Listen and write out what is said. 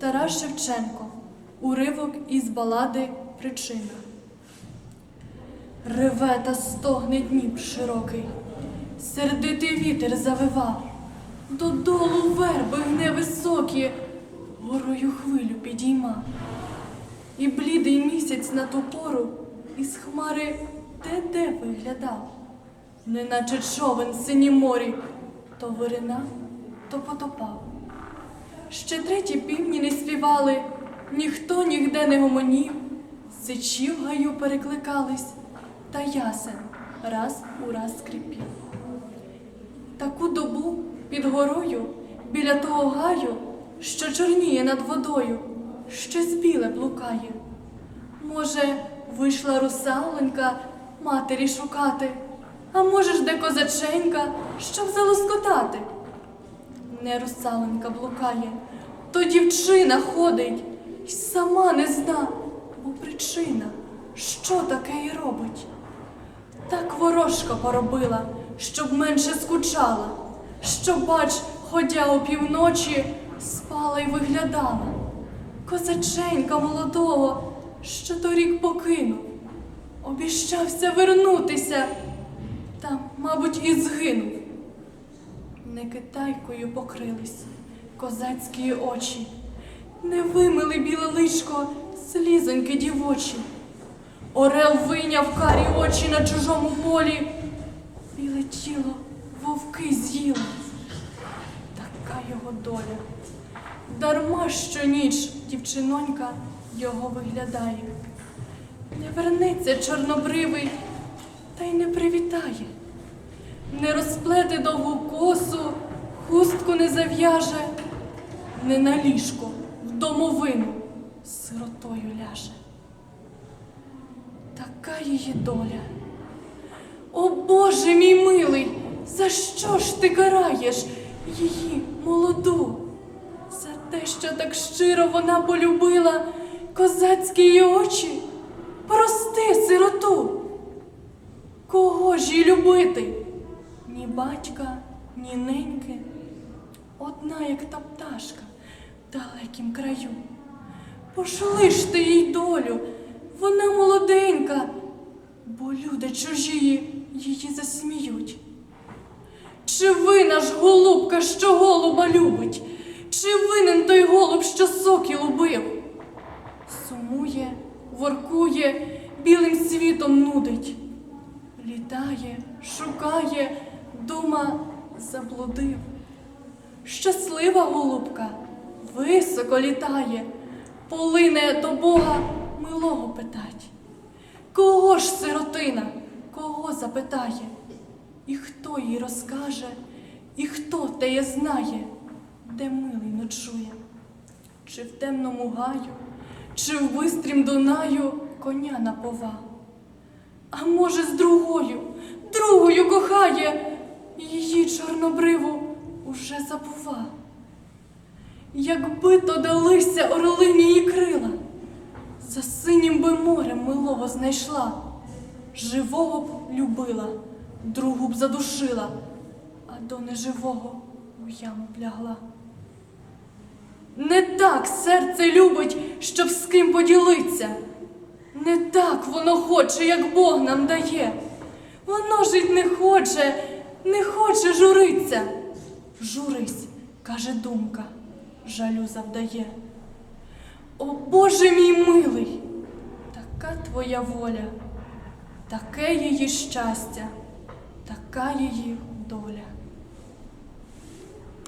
Тарас Шевченко. Уривок із балади Причина. Реве та стогне Дніпр широкий, сердитий вітер завива, додолу верби гне високі, горою хвилю підійма. І блідий місяць на ту пору із хмари де-де виглядав, неначе човен в синім морі, то виринав, то потопав. Ще треті півні не співали, ніхто нігде не гомонів, сичі в гаю перекликались, та ясен раз у раз скрипів. Таку добу під горою, біля того гаю, що чорніє над водою, щось біле блукає. Може, вийшла русаленька матері шукати, а може ж де козаченька, щоб залоскотати. Не русаленька блукає, то дівчина ходить, й сама не зна, бо причина, що таке й робить. Так ворожка поробила, щоб менше скучала, що, бач, ходя опівночі, спала й виглядала. Козаченька молодого, що торік покинув, обіщався вернутися, та, мабуть, і згинув. Не китайкою покрились козацькі очі, не вимили біле личко слізоньки дівочі. Орел вийняв карі очі на чужому полі, біле тіло вовки з'їли. Така його доля. Дарма щоніч дівчинонька його виглядає. Не вернеться чорнобривий, та й не привітає. Не розплете довгу косу, хустку не зав'яже, не на ліжко в домовину сиротою ляже. Така її доля. О Боже мій милий, за що ж ти караєш її молоду? За те, що так щиро вона полюбила козацькі її очі? Прости сироту. Кого ж їй любити? Батька, ні неньки. Одна, як та пташка в далекім краю. Пошли ж ти їй долю, вона молоденька, бо люди чужі її засміють. Чи вина ж голубка, що голуба любить? Чи винен той голуб, що сокіл убив? Сумує, воркує, білим світом нудить. Літає, шукає, дума заблудив. Щаслива голубка високо літає, полине до Бога милого питать. Кого ж сиротина, кого запитає? І хто їй розкаже, і хто теє знає, де милий ночує? Чи в темному гаю, чи в бистрім Дунаю коня напова? А може, з другою, другою кохає, її чорнобриву уже забува. Якби то далися орлині її крила, за синім би морем милого знайшла, живого б любила, другу б задушила, а до неживого у яму б лягла. Не так серце любить, щоб з ким поділиться. Не так воно хоче, як Бог нам дає. Воно жить не хоче, не хоче журиться. Журись, каже думка, жалю завдає. О Боже мій милий, така твоя воля, таке її щастя, така її доля.